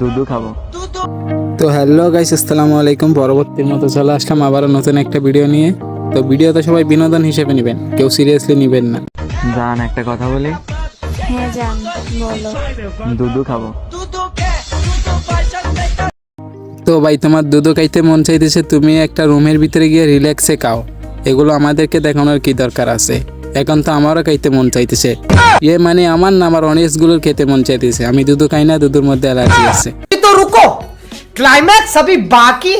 দুধু খাব। তো hello guys আসসালামু আলাইকুম। পরবর্তীর মতো চলে আসলাম আবারও নতুন একটা ভিডিও নিয়ে। তো ভিডিও তো সবাই বিনোদন হিসেবে নেবেন কেউ সিরিয়াসলি নেবেন না। জান একটা কথা বলি? হ্যাঁ জান বলো। দুধু খাব। তো ভাই তোমার দুধও খাইতে মন চাইতেছে তুমি একটা রুমের ভিতরে গিয়ে রিল্যাক্সে খাও। এগুলো আমাদেরকে দেখানোর কি দরকার আছে? এখন তো আমারও খাইতে মন চাইতেছে। এ মানে আমার না, আমার অনেকগুলোর খেতে মন চাইতেছে। আমি দুধু খাই না, দুধুর মধ্যে অ্যালার্জি আছে। তো রুকো। ক্লাইম্যাক্স अभी বাকি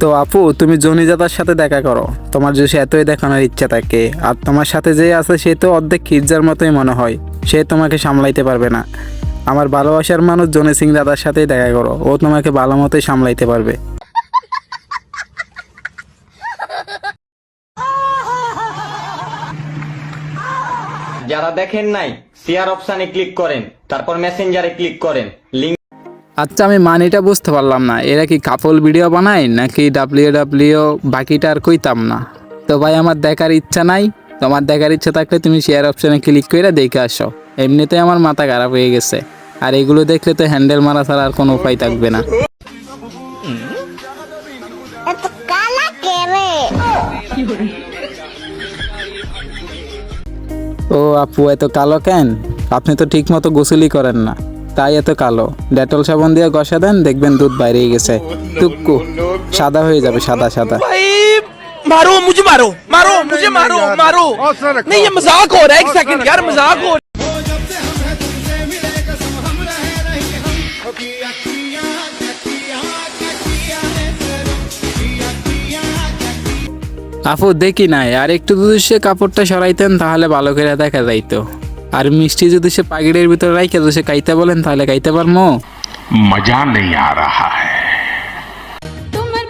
তো আপু, তুমি জনিজাতার সাথে দেখা করো। তোমার যদি এতই দেখানোর ইচ্ছা থাকে আর তোমার সাথে যে আছে সে তো অর্ধেক কির্জার মতোই মনে হয়। সে তোমাকে সামলাইতে পারবে না। আমার ভালোবাসার মানুষ জনি সিং দাদার সাথেই দেখা করো। ও তোমাকে ভালো মতোই সামলাইতে পারবে। যারা দেখেন নাই শেয়ার অপশানে ক্লিক করেন, তারপর মেসেঞ্জারে ক্লিক করেন লিঙ্ক আচ্ছা আমি মানিটা বুঝতে পারলাম না। এরা কি কাপল ভিডিও বানায় নাকি ডাব্লিউ ডাব্লিউ বাকিটা আর কইতাম না? তো ভাই আমার দেখার ইচ্ছা নাই। তোমার দেখার ইচ্ছা থাকলে তুমি শেয়ার অপশানে ক্লিক করে দেখে আসো। এমনিতে আমার মাথা খারাপ হয়ে গেছে। আর এগুলো দেখলে তো হ্যান্ডেল মারা ছাড়া আর কোনো উপায় থাকবে না। ও আপু এত কালো কেন? আপনি তো ঠিক মতো গোসলই করেন না। তাই এত কালো ডেটল সাবান দিয়ে ঘষা দেন দেখবেন দুধ বাইরে গেছে টুকু সাদা হয়ে যাবে সাদা সাদা भाई मारो मुझे मारो मारो मुझे मारो मारो नहीं ये मजाक हो रहा है एक सेकंड यार मजाक हो আপু দেখি নাই আর একটু যদি সে কাপড়টা সরাইতেন তাহলে ভালো করে দেখা যাইতো আর মিষ্টি যদি সে পাগড়ির ভিতরে রাইখে যদি সে কাইতে বলেন তাহলে কাইতে পারমো मजा नहीं आ रहा है তোমার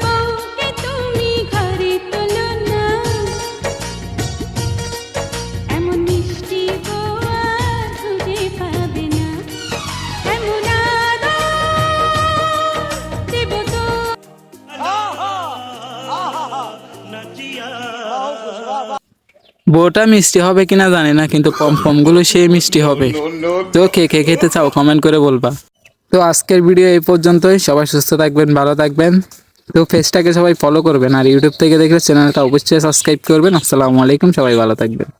বউটা মিষ্টি হবে কিনা জানি না, কিন্তু পমগুলো সেই মিষ্টি হবে। তো কে কে খেতে চাও কমেন্ট করে বলবা। তো আজকের ভিডিও এই পর্যন্তই। সবাই সুস্থ থাকবেন, ভালো থাকবেন। তো ফেসটাকে সবাই ফলো করবেন আর ইউটিউব থেকে দেখলে চ্যানেলটা অবশ্যই সাবস্ক্রাইব করবেন। আসসালামু আলাইকুম, সবাই ভালো থাকবেন।